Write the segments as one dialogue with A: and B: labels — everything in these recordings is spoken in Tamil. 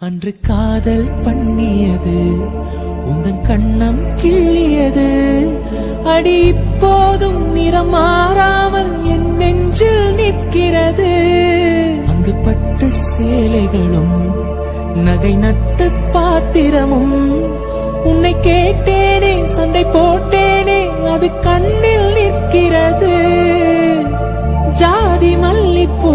A: அன்று காதல் பண்ணியது உந்தன் கண்ணம் கிள்ளியது. அடி இப்போதும் நிறம் மாறாமல் என் நெஞ்சில் நிற்கிறது. அங்கு பட்டு சேலைகளும் நகை நட்டு பாத்திரமும் உன்னை கேட்டேனே சண்டை போட்டேனே அது கண்ணில் நிற்கிறது. ஜாதி
B: மல்லிப்பூ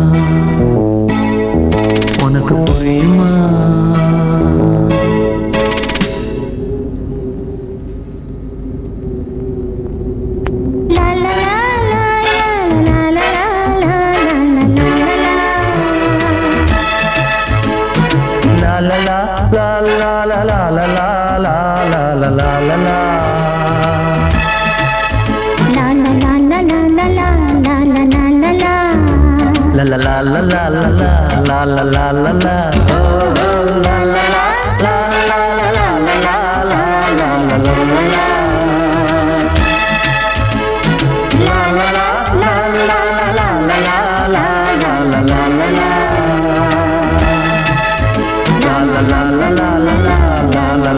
B: La la la la la la la la la la la
C: la la La la la la la